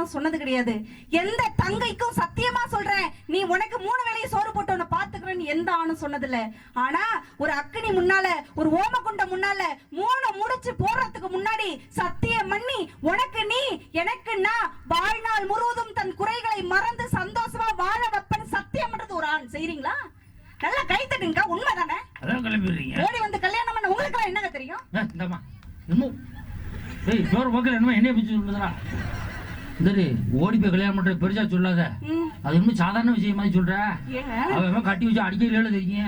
நானும் சொன்னது கிடையாது. எந்த தங்கைக்கும் சத்தியமா சொல்றேன். நீ உனக்கு மூணு வேளையும் சோறு போட்டு உன்னை பாத்துக்கிறேன்னு எந்த ஆணும் சொன்னது இல்ல ஆனா ஒரு அக்கினி முன்னால ஒரு ஓமகுண்டம் முன்னால மூணு முடிச்சு போடுறதுக்கு முன்னாடி சத்தியம் பண்ணி உனக்கு நீ எனக்கு நான் வாழ்நாள் முழுவதும் தன் குறைகளை மறந்து சந்தோஷமா வாழ வைப்பேன்னு சத்தியம் பண்றது ஒரு ஆண். செய்றீங்களா? நல்லா கை தட்டுங்க உண்மைதானே? அதான் கிளம்பிடுறீங்க. ஓடி வந்து கல்யாணம் பண்ண உங்களுக்கு என்னங்க தெரியும்? என்னைய பிடிச்சி சொல்லுதுடா சரி ஓடி போய் கல்யாணம் பண்ற பெருசா சொல்லாத. அது இன்னும் சாதாரண விஷயம் மாதிரி சொல்ற. அவன் கட்டி வச்சு அடிக்கல தெரியுங்க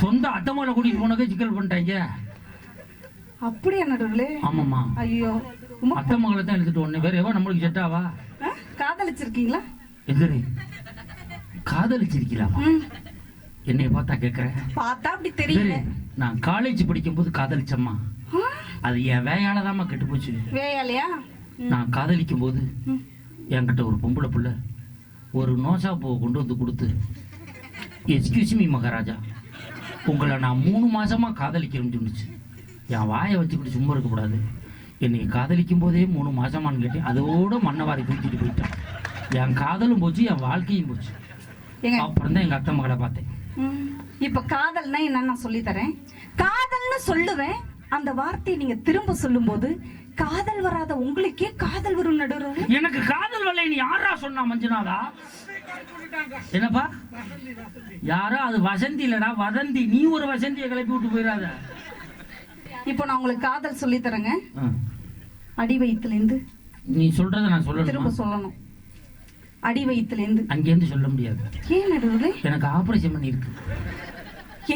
சொந்த அட்டமால கூட்டிட்டு போனதே சிக்கல் பண்ணிட்டாங்க. அப்படியா நடுவுலே? ஆமாம்மா. ஐயோ அத்தை மகளை தான் எடுத்துட்டு ஒண்ணு வேற எவன் நம்மளுக்கு செட் ஆவா? காதலிச்சிருக்கீங்களா? எதிரி காதலிச்சிருக்கலாமா ம், என்னைய பார்த்தா கேட்குறேன் பார்த்தா அப்படி தெரியல. நான் காலேஜ் படிக்கும்போது காதலிச்சம்மா. ஆ, அது என் வேயால தாம்மா கெட்டு போச்சு. வேலையா ம், நான் காதலிக்கும் போது. என்கிட்ட ஒரு பொம்பளை புள்ள ஒரு நோசா பூவை கொண்டு வந்து கொடுத்து எக்ஸ்கியூஸ் மீ மகாராஜா. உங்களை நான் மூணு மாசமா காதலிக்கிறேன்னு சொன்னுச்சு. என் வாயை வச்சுக்கிட்டு சும்மா இருக்கக்கூடாது என்னை காதலிக்கும் போதே மூணு மாசமான்னு கேட்டேன் அதோட மண்ணவாரி தூக்கிட்டு போயிட்டேன். என் காதலும் போச்சு என் வாழ்க்கையும் போச்சு. அப்புறம் தான் எங்க அத்தை மகளை பார்த்தேன். இப்ப காதல்னா என்னன்னு நான் சொல்லி தரேன் காதல்னு சொல்லுவேன். அந்த வார்த்தையை நீங்க திரும்ப சொல்லும்போது காதல் வராத உங்களுக்கே காதல் வரும் நடுவுல எனக்கு காதல் வரலைன்னு யாரா சொன்னா மஞ்சுநாதா? என்னப்பா? யாரோ? அது வசந்தி இல்லடா வதந்தி. நீ ஒரு வசந்தியை கிளப்பி விட்டு போயிடாத இப்போ நான் உங்களுக்கு காதல் சொல்லி தரேங்க. அடி வயித்துல இருந்து நீ சொல்றத நான் திரும்ப சொல்லணுமா. சொல்லணும் அடி வயித்துல இருந்து அங்கேருந்து சொல்ல முடியாது. ஏன் நடுவுல எனக்கு ஆபரேஷன் பண்ணிருக்கு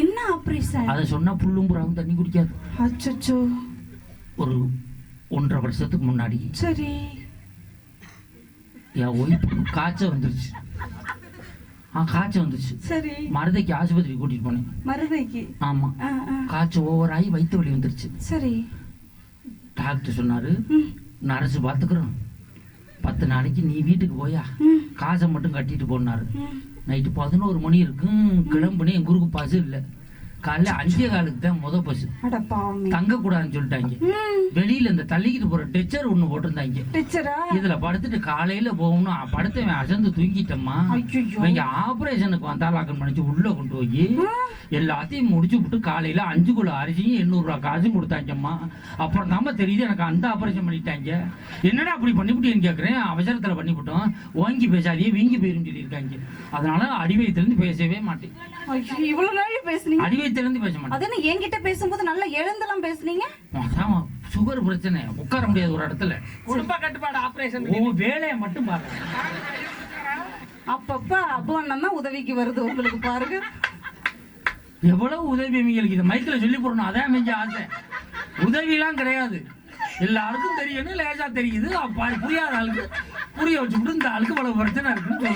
என்ன ஆபரேஷன்? அதை சொன்னா புல்லும் புறாவும் தண்ணி குடிக்காது. அச்சச்சோ. ஒரு ஒன்றரை வருஷத்துக்கு முன்னாடி. சரி. என் ஒய்ஃபுக்கு காய்ச்சல் வந்துருச்சு. ஆ காய்ச்சல் வந்துருச்சு. சரி. மருதைக்கு ஆஸ்பத்திரி கூட்டிட்டு போனேன். மருதைக்கு? ஆமா. காய்ச்சல் ஓவர் ஆகி வயிற்று வலி வந்துருச்சு. சரி. டாக்டர் சொன்னாரு ம், நர்ஸு பார்த்துக்குறோம் பத்து நாளைக்கு நீ வீட்டுக்கு போயா. காசை மட்டும் கட்டிட்டு போனாரு. நைட்டு பதினோரு மணி இருக்கும். கிளம்புனே என் குருக்கு பஸ் இல்லை. காலைல அஞ்சே காலுக்கு தான் முத பஸ் அட பாவமே தங்கக்கூடாதுன்னு சொல்லிட்டாங்க. வெளியில இந்த தள்ளிக்கிட்டு போற டெச்சர் ஒண்ணு போட்டிருந்தாங்க. இதுல படுத்துட்டு காலையில போகணும். படுத்தவன் அசந்து தூங்கிட்டம்மா. இவங்க ஆபரேஷனுக்கு வந்தாலாக்கம் பண்ணிச்சு உள்ள கொண்டு போய். எல்லாத்தையும் முடிச்சு விட்டு காலையில அஞ்சு கிலோ அரிசியும் எண்ணூறு ரூபா காசும் கொடுத்தாங்கம்மா. அப்புறம் தாம தெரியுது எனக்கு அந்த ஆபரேஷன் பண்ணிட்டாங்க. என்னடா அப்படி பண்ணிவிட்டேன்னு கேட்குறேன் அவசரத்துல பண்ணிவிட்டோம். ஓங்கி பேசாதே வீங்கி போயிரும் சொல்லியிருக்காங்க. அதனால அடிவயத்திலிருந்து பேசவே மாட்டேன். ஐயோ, அடிவயத்திலிருந்து பேச மாட்டேன். அது என்ன என்கிட்ட பேசும்போது நல்லா எழுந்தெல்லாம் பேசுனீங்க? ஆமா சுகர் பிரச்சனை. உட்கார முடியாது ஒரு இடத்துல. குடும்ப கட்டுப்பாடு ஆபரேஷன் உன் வேலையை மட்டும் பாருங்க. அப்பப்ப அப்பு அண்ணன் தான் உதவிக்கு வருது உங்களுக்கு பாருங்க. எவ்வளவு உதவி அவங்களுக்கு இந்த மைக்கில் சொல்லி போடணும் அதான் மிஞ்ச ஆசை. உதவிலாம் கிடையாது. எல்லாருக்கும் தெரியணும் லேசா தெரியுது. அப்ப புரியாத ஆளுக்கு புரிய வச்சுக்கிட்டு இந்த ஆளுக்கு இவ்வளவு பிரச்சனை இருக்குன்னு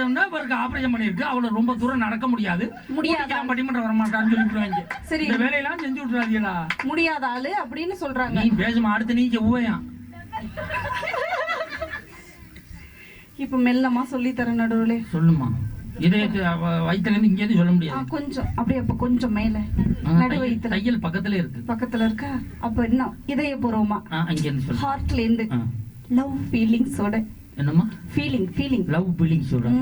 என்ன இவருக்கு ஆபரேஷன் பண்ணிருக்கு அவ்வளவு ரொம்ப தூரம் நடக்க முடியாது. முடியாதா? பட்டிமன்றம் வர மாட்டான்னு சொல்லி விட்டுருவாங்க சரி. இந்த வேலையெல்லாம் செஞ்சு விட்டுறாதீங்களா? முடியாத ஆளு அப்படின்னு சொல்றாங்க. நீ பேசுமா அடுத்து நீங்க ஊவையான் இப்ப மெல்லமா சொல்லி தர நடுவுல. சொல்லுமா? இதயத்து வயித்துல இருந்து இங்கேருந்து சொல்ல முடியாது. கொஞ்சம். அப்படியே அப்ப கொஞ்சம் மேல. நடு வயித்துல. தையல் பக்கத்துல இருக்கு. பக்கத்துல இருக்கா? அப்ப இன்னும் இதய பூர்வமா ஆ, இங்கேருந்து சொல்லு. ஹார்ட்ல இருந்து. லவ் ஃபீலிங்ஸோட என்னம்மா? ஃபீலிங் ஃபீலிங் லவ் பில்லிங் சொல்றேன்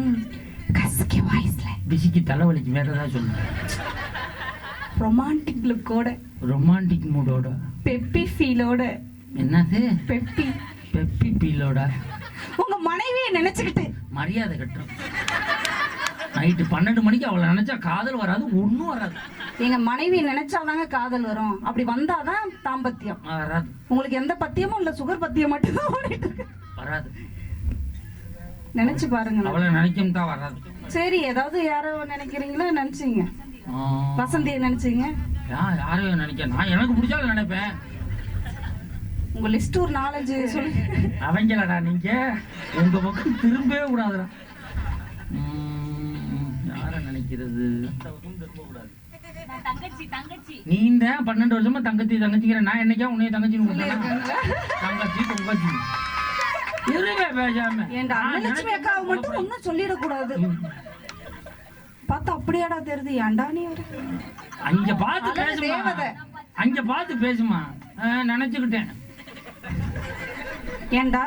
கசக்கி வாய்ஸ்ல. பிசிக்கு தலைவலிக்கு வேற ஏதாவது சொல்லுங்க ரொமான்டிக் லுக்கோட ரொமான்டிக் மூடோட பெப்பி ஃபீலோட என்னது? பெப்பி பெப்பி பீலோட உங்க மனைவியை நினைச்சுக்கிட்டு. மரியாதை கட்டுறோம். நைட்டு பன்னெண்டு மணிக்கு அவளை நினைச்சா காதல் வராது ஒன்றும் வராது. எங்க மனைவியை நினைச்சாதாங்க காதல் வரும். அப்படி வந்தாதான் தாம்பத்தியம். வராது. உங்களுக்கு எந்த பத்தியமும் இல்ல சுகர் பத்தியம் மட்டும் தான் ஓடிட்டு இருக்கு. வராது. நினைச்சு பாருங்க அவளை நினைக்கும் தான் வராது. சரி ஏதாவது யாரோ நினைக்கிறீங்களோ? நினைச்சீங்க. வசந்தியை நினைச்சீங்க? யாரையும் நினைக்க? நான் எனக்கு பிடிச்சாலும் நினைப்பேன். உங்க லிஸ்ட் ஒரு நாலஞ்சு சொல்லி. அவங்களடா நீங்க. உங்க பக்கம் திரும்பவே கூடாதுடா. யாரை நினைக்கிறது நீ தான் பன்னெண்டு வருஷமா தங்கச்சி தங்கச்சிக்கிற நான் என்னைக்கா உன்னைய தங்கச்சி? தங்கச்சி தங்கச்சி இருவே பேசாம. அக்காவை மட்டும் ஒன்னும் சொல்லிடக்கூடாது. பார்த்தா அப்படியாடா தெரியுது? ஏன்டா நீ அங்க பார்த்து பேசுமா. அங்க பார்த்து பேசுமா. நினைச்சுக்கிட்டேன். ஏன்டா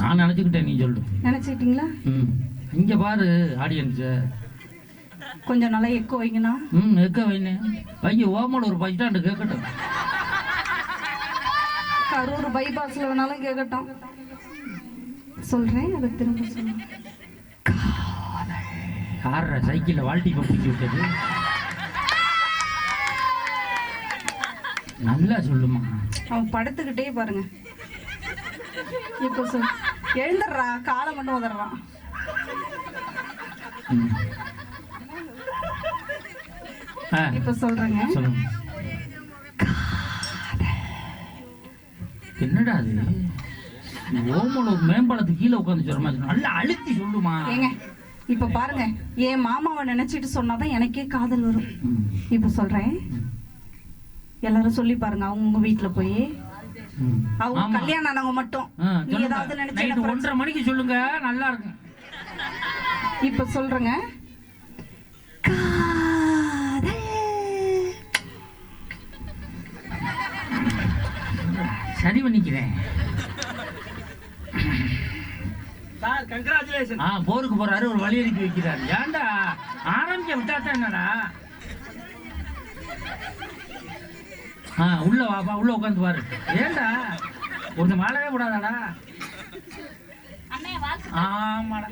நான் நினச்சிக்கிட்டேன் நீ சொல்லு. நினைச்சுக்கிட்டீங்களா? இங்கே பாரு ஆடியன்ஸு கொஞ்சம் நல்லா எக்கோ வைங்கண்ணா. ம் எக்க வைனே வைங்க. ஓமல் ஒரு பஸ் ஸ்டாண்டு கேட்கட்டும் கரூர் பைபாஸ்ல வேணாலும் கேட்கட்டும் சொல்றேன் அதை திரும்ப சொல்லுங்க. ஆடுற சைக்கிளில் வாழ்த்தி பப்பிச்சு விட்டது. நல்லா சொல்லுமா. அவன் படுத்துக்கிட்டே பாருங்க. இப்போ சொல் எழுந்துடுறா காலை மட்டும் உதறான் இப்போ சொல்றேங்க. என்னடா அது? ஓமல ஒரு மேம்பாலத்துக்கு கீழே உட்காந்து சொல்ற மாதிரி நல்லா அழுத்தி சொல்லுமா. ஏங்க இப்ப பாருங்க. என் மாமாவை நினைச்சிட்டு சொன்னாதான் எனக்கே காதல் வரும். இப்ப சொல்றேன். எல்லாரும் சொல்லி பாருங்க அவங்க வீட்டுல போய். அவங்க. கல்யாணம் ஆனவங்க மட்டும். நீ. ஏதாவது நினைச்சு ஒன்றரை மணிக்கு சொல்லுங்க. நல்லா இருக்கும். இப்ப சொல்றேங்க. சரி பண்ணிக்கிறேன் சார் கங்க்ராச்சுலேஷன் ஆ போருக்கு போறாரு ஒரு வழி அனுப்பி வைக்கிறாரு. ஏன்டா ஆரம்பிக்க விட்டாத்தான் என்னடா? ஆ உள்ள வாப்பா உள்ள உட்காந்து பாரு. ஏன்டா ஒரு வாழவே கூடாதாடா? ஆமாடா.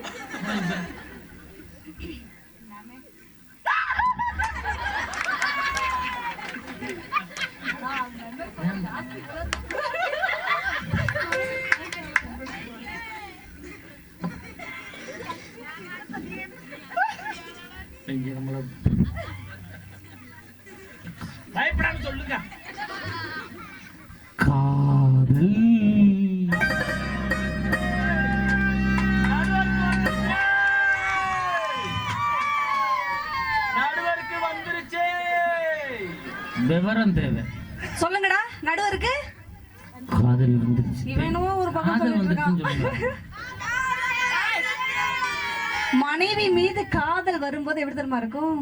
இங்க நம்மள பயப்படாம சொல்லுங்க. காதல். நடுவருக்கு வந்துருச்சு. விவரம் தேவை. சொல்லுங்கடா நடுவருக்கு. காதல் வந்துருச்சு. இவனும் ஒரு பக்கம் வந்துருச்சுன்னு சொல்லுங்க. மனைவி மீது காதல் வரும்போது எப்படி தெரியுமா இருக்கும்?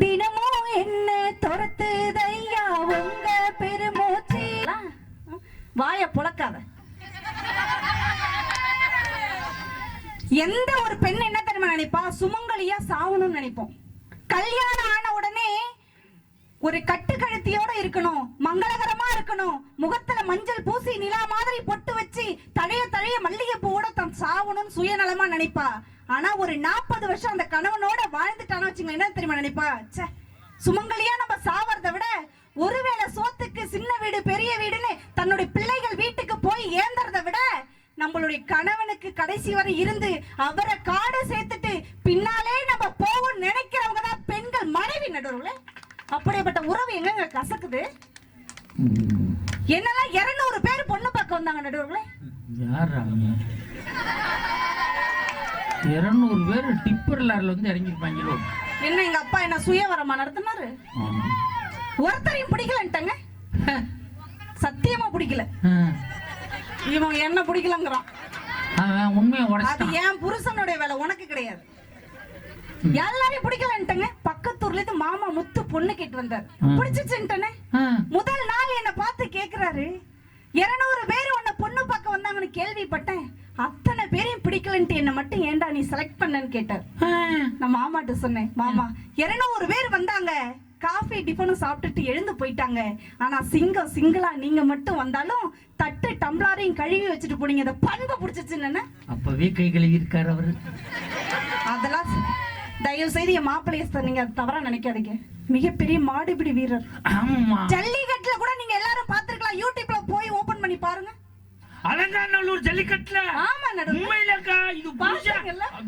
தினமும் என்ன துரத்துதையா உங்க பெருமூச்சு. வாய புழக்காத. எந்த ஒரு பெண் என்ன தெரியுமா நினைப்பா? சுமங்கலியா சாவணும்னு நினைப்போம். கல்யாணம் ஆன உடனே ஒரு கட்டுக்கழுத்தியோட இருக்கணும் மங்களகரமா இருக்கணும் முகத்துல மஞ்சள் பூசி நிலா மாதிரி பொட்டு வச்சு தழைய தழைய மல்லிகை பூவோட தன் சாவணும்னு சுயநலமா நினைப்பா. ஆனா ஒரு நாற்பது வருஷம் அந்த கணவனோட வாழ்ந்துட்டான்னு வச்சுங்க என்ன தெரியுமா நினைப்பா? சுமங்கலியா நம்ம சாவறதை விட ஒருவேளை சோத்துக்கு சின்ன வீடு பெரிய வீடுன்னு தன்னுடைய பிள்ளைகள் வீட்டுக்கு போய் ஏந்தறதை விட நம்மளுடைய கணவனுக்கு கடைசி வரை இருந்து அவரை காடு சேர்த்துட்டு பின்னாலே நம்ம போகும் நினைக்கிறவங்க தான் பெண்கள் மனைவி நடுவுல அப்படிப்பட்ட உறவு எங்க கசக்குது? என்னெல்லாம் இருநூறு பேர் பொண்ணு பார்க்க வந்தாங்க நடுவுல யார் இருநூறு பேர் டிப்பர் லாரில வந்து இறங்கிருப்பாங்களோ என்ன எங்க அப்பா என்ன சுயவரமா நடத்தினாரு. ஒருத்தரையும் பிடிக்கலன்ட்டாங்க சத்தியமா பிடிக்கல. இவன் என்ன பிடிக்கலங்கிறான். உண்மையை அது என் புருஷனுடைய வேலை உனக்கு கிடையாது. எல்லாரையும் பிடிக்கலன்ட்டங்க பக்கத்தூர்ல இருந்து மாமா முத்து பொண்ணு கேட்டு வந்தார். ஆ. முதல் நாள் என்ன பார்த்து கேக்குறாரு இருநூறு பேர் உன்னை பொண்ணு பார்க்க வந்தாங்கன்னு கேள்விப்பட்டேன். அத்தனை பேரையும் பிடிக்கலன்ட்டு என்ன மட்டும் ஏன்டா நீ செலக்ட் பண்ணன்னு கேட்டார். நான் மாமாட்ட சொன்னேன் மாமா இருநூறு பேர் வந்தாங்க. காஃபி டிஃபனும் சாப்பிட்டுட்டு எழுந்து போயிட்டாங்க. ஆனா சிங்கம் சிங்கிளா நீங்க மட்டும் வந்தாலும் தட்டு டம்ளாரையும் கழுவி வச்சுட்டு போனீங்க. இந்த பண்பை பிடிச்சிச்சுன்னு அப்பவே கை கழுவி இருக்காரு அவரு. அதெல்லாம் தயவு செய்து என் மாப்பிள்ளைய நீங்க அது தவறா நினைக்காதீங்க. மிகப்பெரிய மாடுபிடி வீரர். ஜல்லிக்கட்டுல கூட நீங்க எல்லாரும் பாத்துருக்கலாம் யூடியூப்ல போய் ஓபன் பண்ணி பாருங்க. அலங்காநல்லூர் ஜல்லிக்கட்டுல. உண்மையிலக்கா இது?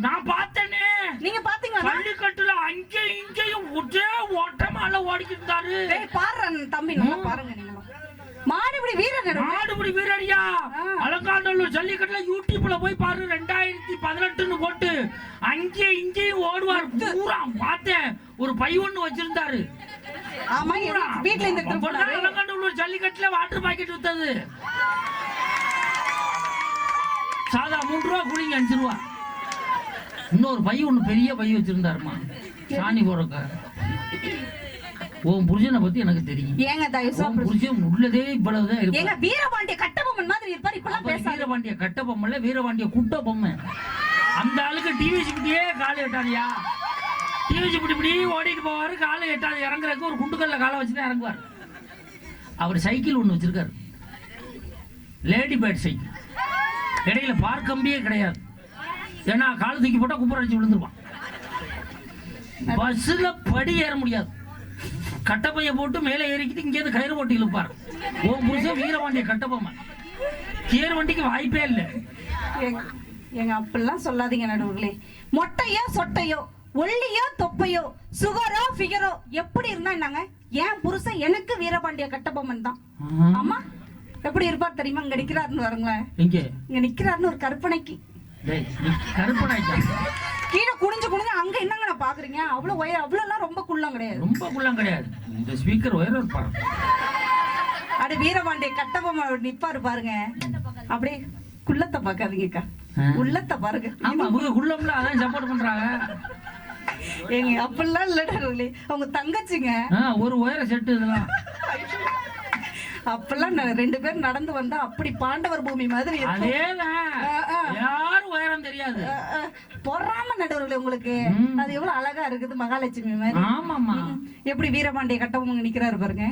நான் பார்த்தேனே. நீங்க பாத்தீங்களா? ஜல்லிக்கட்டுல அங்கேயும் இங்கேயும் ஒரே ஓட்டமால ஓடிக்கிட்டு இருந்தாரு டேய் பாரு தம்பி நல்லா பாருங்க மாடுபிடி வீரர் மாடுபிடி வீரடியா ஆ. அலங்காநல்லூர் ஜல்லிக்கட்டுல யூடியூப்ல போய் பாரு ரெண்டாயிரத்தி பதினெட்டுன்னு போட்டு அங்கேயும் இங்கேயும் ஓடுவார். பூரா பார்த்தேன். ஒரு பை ஒண்ணு வச்சிருந்தாரு. ஆமா எடுத்துட்டு போனாரு. அலங்காநல்லூர் ஜல்லிக்கட்டுல வாட்டர் பாக்கெட் வித்தது. சாதா மூன்று ரூபா கூலிங்க அஞ்சு ரூபா. இன்னொரு பை ஒண்ணு பெரிய பை வச்சிருந்தாருமா. சாணி போறக்க உன் புருஷனை பத்தி எனக்கு தெரியும். ஏங்க தயவு சாப்பிடு புருஷன்? உள்ளதே இவ்வளவுதான் ஏங்க இருப்பான் வீரபாண்டிய கட்டபொம்மன் மாதிரி இருப்பார் இப்பெல்லாம் பேசாத வீரபாண்டிய கட்ட பொம்மை இல்ல வீரபாண்டிய குட்ட பொம்மை அந்த ஆளுக்கு டிவி இப்படியே கால் எட்டாதியா? டிவி இப்படி இப்படி ஓடிட்டு போவாரு காலை எட்டாது இறங்குறதுக்கு ஒரு குண்டுக்கல்ல காலை வச்சுட்டு இறங்குவார். அவர் சைக்கிள் ஒண்ணு வச்சிருக்காரு. Lady bird cycle. இடையில பார்க்கம்பியே கிடையாது. ஏன்னா கால் தூக்கி போட்டா குப்புற அடிச்சு விழுந்துருவான். பஸ்ஸுல படி ஏற முடியாது. கட்டப்பைய போட்டு மேலே ஏறிக்கிட்டு இங்கேருந்து கயிறு போட்டு இழுப்பார் ஓ புருஷன் வீரபாண்டிய கட்டபொம்மை கீர் வண்டிக்கு வாய்ப்பே இல்லை. எங்க- எங்க அப்படிலாம் சொல்லாதீங்க நடுவுகளே மொட்டையோ சொட்டையோ ஒல்லியோ தொப்பையோ சுகரோ ஃபிகரோ எப்படி இருந்தா என்னங்க? என் புருஷன் எனக்கு வீரபாண்டிய கட்டபொம்மன் தான். ஆமா எப்படி இருப்பார் தெரியுமா? இங்க நிக்கிறாருன்னு வருங்களேன் இங்க நிக்கிறாருன்னு ஒரு கற்பனைக்கு. கீழே குனிஞ்சு குனிஞ்சு அங்க என்னங்க நான் பாக்குறீங்க? அவ்வளவு உயரம் அவ்வளவு எல்லாம் ரொம்ப குள்ளம் கிடையாது. ரொம்ப குள்ளம் கிடையாது. இந்த ஸ்பீக்கர் உயரம் இருப்பாரு அட வீரபாண்டிய கட்டபொம்மை நிப்பாரு பாருங்க. அப்படியே குள்ளத்தை பாக்காதீங்கக்கா. உள்ளத்தை பாருங்க. ஆமா அவங்க குள்ளம்ல அதான் சப்போர்ட் பண்றாங்க. ஏங்க அப்படிலாம் இல்ல நடுவுகளே அவங்க தங்கச்சிங்க. ஒரு உயர செட்டு இதெல்லாம். அப்பெல்லாம் ரெண்டு பேரும் நடந்து வந்தா அப்படி பாண்டவர் பூமி மாதிரி. யாரும் உயரம் தெரியாது. பொறாம நடுவர்களே உங்களுக்கு. அது எவ்வளவு அழகா இருக்குது மகாலட்சுமி மாதிரி. ஆமாமா எப்படி வீரபாண்டிய கட்டபொம்மன் நிக்கிறாரு பாருங்க.